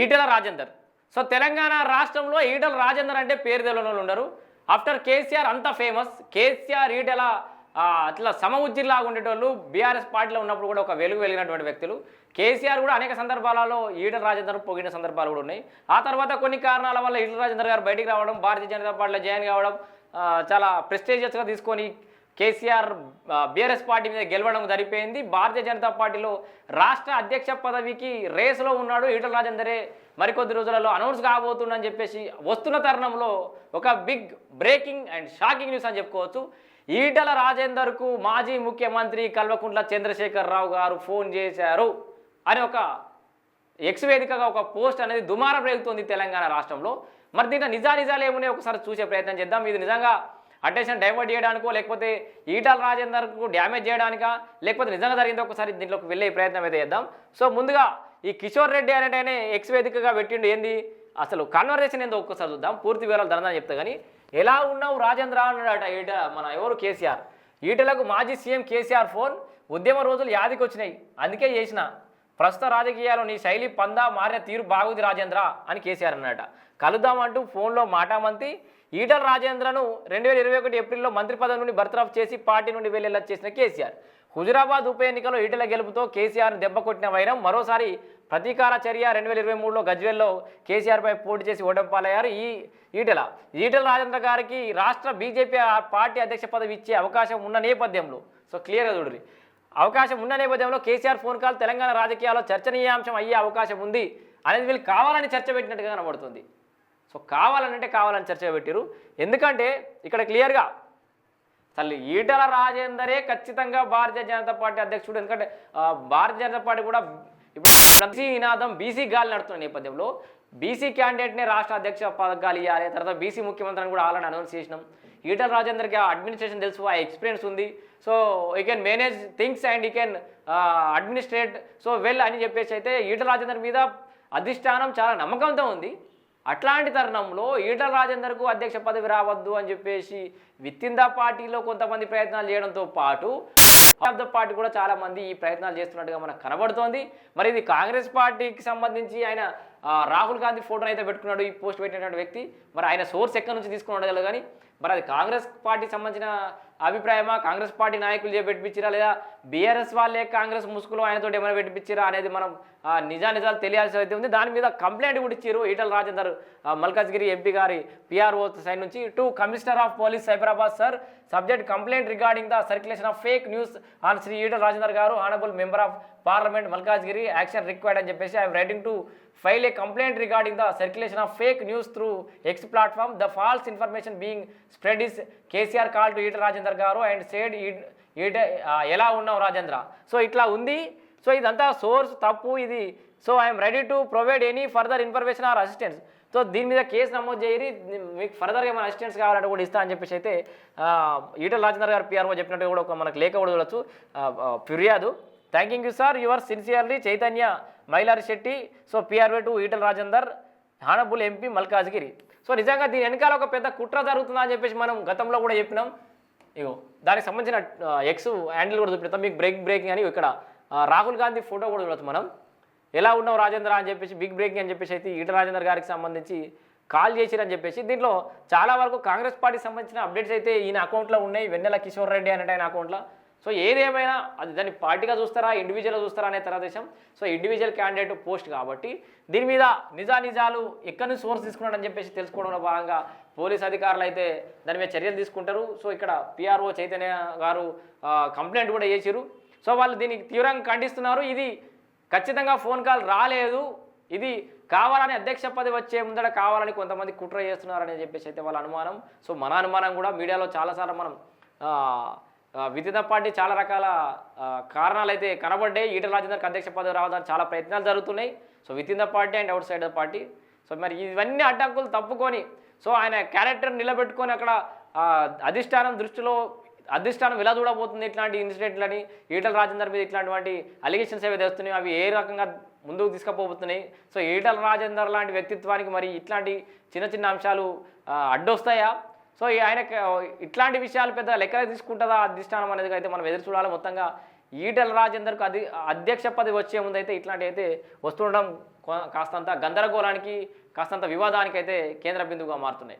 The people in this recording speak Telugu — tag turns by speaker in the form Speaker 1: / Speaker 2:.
Speaker 1: ఈటెల రాజేందర్. సో తెలంగాణ రాష్ట్రంలో ఈటెల రాజేందర్ అంటే పేరు తెలియని వాళ్ళు ఉండరు. ఆఫ్టర్ కేసీఆర్ అంత ఫేమస్ కేసీఆర్ ఈటెల అట్లా సమ ఉండేటోళ్ళు బీఆర్ఎస్ పార్టీలో ఉన్నప్పుడు కూడా ఒక వెలుగు వెలిగినటువంటి వ్యక్తులు. కేసీఆర్ కూడా అనేక సందర్భాలలో ఈటెల రాజేందర్ పొగిన సందర్భాలు కూడా ఉన్నాయి. ఆ తర్వాత కొన్ని కారణాల వల్ల ఈటల రాజేందర్ గారు బయటికి రావడం భారతీయ జనతా పార్టీలో జాయిన్ కావడం చాలా ప్రెస్టేజియస్గా తీసుకొని కేసీఆర్ బీఆర్ఎస్ పార్టీ మీద గెలవడం జరిపోయింది భారతీయ జనతా పార్టీలో రాష్ట్ర అధ్యక్ష పదవికి రేసులో ఉన్నాడు ఈటల రాజేందరే. మరికొద్ది రోజులలో అనౌన్స్ కాబోతుండని చెప్పేసి వస్తున్న తరుణంలో ఒక big breaking and shocking news అని చెప్పుకోవచ్చు. ఈటల రాజేందర్కు మాజీ ముఖ్యమంత్రి కల్వకుంట్ల చంద్రశేఖర్ రావు గారు ఫోన్ చేశారు అని ఒక ఎక్స్ వేదికగా ఒక పోస్ట్ అనేది దుమారం రేగుతోంది తెలంగాణ రాష్ట్రంలో. మరి దీంట్లో నిజా నిజాలు ఏమున్నాయి? ఒకసారి చూసే ప్రయత్నం చేద్దాం. ఇది నిజంగా అటెన్షన్ డైవర్ట్ చేయడానికో లేకపోతే ఈటల రాజేందర్కు డ్యామేజ్ చేయడానికా లేకపోతే నిజంగా జరిగిందో ఒకసారి దీంట్లోకి వెళ్ళే ప్రయత్నం అయితే చేద్దాం. సో ముందుగా ఈ కిషోర్ రెడ్డి అనేటైనా ఎక్స్ వేదికగా పెట్టిండు ఏంది? అసలు కన్వర్జేషన్ ఏందో ఒక్కసారి చూద్దాం. పూర్తి వివరాలు ధనందని చెప్తా కానీ ఎలా ఉన్నావు రాజేంద్ర అన్నాడట ఈట మన ఎవరు కేసీఆర్? ఈటలకు మాజీ సీఎం కేసీఆర్ ఫోన్ ఉద్యమ రోజులు యాదికి వచ్చినాయి అందుకే చేసిన. ప్రస్తుత రాజకీయాల్లో నీ శైలి పందా మారిన తీరు బాగుంది రాజేంద్ర అని కేసీఆర్ అన్నట కలుద్దామంటూ ఫోన్లో మాటామంతి ఈటల రాజేంద్రను రెండు వేల ఇరవై ఒకటి ఏప్రిల్లో మంత్రి పదవి నుండి బర్తరఫ్ చేసి పార్టీ నుండి వెళ్ళేలా చేసిన కేసీఆర్. హుజురాబాద్ ఉప ఎన్నికలో ఈటల గెలుపుతో కేసీఆర్ను దెబ్బకొట్టిన వైరం మరోసారి ప్రతీకార చర్య రెండు వేల ఇరవై మూడులో గజ్వేల్లో కేసీఆర్పై పోటీ చేసి ఓటమి పాలయ్యారు ఈ ఈటల. ఈటల రాజేంద్ర గారికి రాష్ట్ర బీజేపీ పార్టీ అధ్యక్ష పదవి ఇచ్చే అవకాశం ఉన్న నేపథ్యంలో. సో క్లియర్గా చూడండి అవకాశం ఉన్న నేపథ్యంలో కేసీఆర్ ఫోన్ కాల్ తెలంగాణ రాజకీయాల్లో చర్చనీయాంశం అయ్యే అవకాశం ఉంది అనేది వీళ్ళు కావాలని చర్చ పెట్టినట్టుగా కనబడుతుంది. సో కావాలనంటే కావాలని చర్చ పెట్టారు ఎందుకంటే ఇక్కడ క్లియర్గా తల్లి ఈటల రాజేందరే ఖచ్చితంగా భారతీయ జనతా పార్టీ అధ్యక్షుడు. ఎందుకంటే భారతీయ జనతా పార్టీ కూడా ఇప్పుడు బీసీ నినాదం బీసీ గాలి నడుతున్న నేపథ్యంలో బీసీ క్యాండిడేట్నే రాష్ట్ర అధ్యక్ష పదకాలు ఇవ్వాలి తర్వాత బీసీ ముఖ్యమంత్రిని కూడా ఆల్రెడీ అనౌన్స్ చేసినాం. ఈటల రాజేందర్కి ఆ అడ్మినిస్ట్రేషన్ తెలుసు ఆ ఎక్స్పీరియన్స్ ఉంది. So he can manage things and he can administrate so well అని చెప్పేసి అయితే ఈటల రాజేందర్ మీద అధిష్టానం చాలా నమ్మకంతో ఉంది. అట్లాంటి తరుణంలో ఈటల రాజేందర్కు అధ్యక్ష పదవి రావద్దు అని చెప్పేసి విత్తిందా ద పార్టీలో కొంతమంది ప్రయత్నాలు చేయడంతో పాటు ఆఫ్ ద పార్టీ కూడా చాలా మంది ఈ ప్రయత్నాలు చేస్తున్నట్టుగా మనకు కనబడుతోంది. మరి ఇది కాంగ్రెస్ పార్టీకి సంబంధించి ఆయన రాహుల్ గాంధీ ఫోటోని అయితే పెట్టుకున్నాడు ఈ పోస్ట్ పెట్టినటువంటి వ్యక్తి. మరి ఆయన సోర్స్ ఎక్కడి నుంచి తీసుకున్నాడు తెలియదు కానీ మరి అది కాంగ్రెస్ పార్టీ సంబంధించిన అభిప్రాయమా? కాంగ్రెస్ పార్టీ నాయకులు చేపెట్టించారా లేదా బీఆర్ఎస్ వాళ్ళే కాంగ్రెస్ ముసుగులో ఆయనతో ఏమైనా పెట్టించారా అనేది మనం నిజా నిజాలు తెలియాల్సి అయితే ఉంది. దాని మీద కంప్లైంట్ కూడా ఇచ్చారు ఈటల రాజేందర్ మల్కాజ్గిరి ఎంపీ గారి పిఆర్ఓ సైడ్ నుంచి. To commissioner of police Cyberabad sir subject complaint regarding the circulation of fake news on Shri Etela Rajender గారు honourable member of parliament Malkajgiri action required అని చెప్పేసి I'm writing to file a complaint regarding the circulation of fake news through X platform the false information being spread is KCR call to Etela Rajendra గారు అండ్ సేడ్ ఈట ఎలా ఉన్నావు రాజేంద్ర? సో ఇట్లా ఉంది. సో ఇదంతా సోర్స్ తప్పు ఇది. So I'm ready to provide any further information or assistance so దీని మీద కేసు నమోదు చేయరి మీకు ఫర్దర్గా ఏమైనా అసిస్టెన్స్ కావాలంటే కూడా ఇస్తా అని చెప్పేసి అయితే ఈటల రాజేంద్ర గారు పిఆర్ఓ చెప్పినట్టు కూడా ఒక మనకు లేఖ కూడా చూడొచ్చు. ఫిర్యాదు. Thanking you sir your sincerely Chaitanya Mylari Shetty so PRO to Etela Rajender honourable MP Malkajgiri. So నిజంగా దీని వెనకాల ఒక పెద్ద కుట్ర జరుగుతుందా అని చెప్పేసి మనం గతంలో కూడా చెప్పినాం. ఇగో దానికి సంబంధించిన ఎక్స్ హ్యాండిల్ కూడా చూపెడతాం మీకు బ్రేక్ బ్రేకింగ్ అని ఇక్కడ రాహుల్ గాంధీ ఫోటో కూడా చూడవచ్చు మనం. ఎలా ఉన్నావు రాజేంద్ర అని చెప్పేసి బిగ్ బ్రేకింగ్ అని చెప్పేసి అయితే ఈట రాజేందర్ గారికి సంబంధించి కాల్ చేసిరని చెప్పేసి దీంట్లో చాలా వరకు కాంగ్రెస్ పార్టీకి సంబంధించిన అప్డేట్స్ అయితే ఈయన అకౌంట్లో ఉన్నాయి. వెన్నెల కిషోర్ రెడ్డి అనేట ఆయన అకౌంట్లో సో ఏదేమైనా అది దాన్ని పార్టీగా చూస్తారా ఇండివిజువల్గా చూస్తారా అనే తర్వాత విషయం సో ఇండివిజువల్ క్యాండిడేట్ పోస్ట్ కాబట్టి దీని మీద నిజా నిజాలు ఎక్కడి నుంచి సోర్స్ తీసుకున్నాడని చెప్పేసి తెలుసుకోవడంలో భాగంగా పోలీస్ అధికారులు అయితే దాని మీద చర్యలు తీసుకుంటారు. సో ఇక్కడ పిఆర్ఓ చైతన్య గారు కంప్లైంట్ కూడా చేసిరు సో వాళ్ళు దీనికి తీవ్రంగా ఖండిస్తున్నారు. ఇది ఖచ్చితంగా ఫోన్ కాల్ రాలేదు. ఇది కావాలని అధ్యక్ష పదవి వచ్చే ముందర కావాలని కొంతమంది కుట్ర చేస్తున్నారని చెప్పేసి అయితే వాళ్ళ అనుమానం. సో మన అనుమానం కూడా మీడియాలో చాలాసార్లు మనం వివిధ పార్టీ చాలా రకాల కారణాలు అయితే కనబడ్డాయి. ఈటల రాజేందర్కి అధ్యక్ష పదవి రావడానికి చాలా ప్రయత్నాలు జరుగుతున్నాయి. So within the party and outside the party so మరి ఇవన్నీ అడ్డంకులు తప్పుకొని సో ఆయన క్యారెక్టర్ నిలబెట్టుకొని అక్కడ అధిష్టానం దృష్టిలో అధిష్టానం ఇలా చూడబోతుంది ఇట్లాంటి ఇన్సిడెంట్లని ఈటల రాజేందర్ మీద ఇట్లాంటి అలిగేషన్స్ ఏవి తెస్తున్నాయి అవి ఏ రకంగా ముందుకు తీసుకుపోతున్నాయి సో ఈటల రాజేందర్ లాంటి వ్యక్తిత్వానికి మరి ఇట్లాంటి చిన్న చిన్న అంశాలు అడ్డొస్తాయా? సో ఈ ఆయన ఇట్లాంటి విషయాలు పెద్ద లెక్కలు తీసుకుంటుందా అధిష్టానం అనేది అయితే మనం ఎదురు చూడాలి. మొత్తంగా ఈటల రాజేందర్కు అది అధ్యక్ష పదవి వచ్చే ముందు అయితే ఇట్లాంటి అయితే వస్తుండడం కాస్తంత గందరగోళానికి కాస్తంత వివాదానికి అయితే కేంద్ర బిందువుగా మారుతున్నాయి.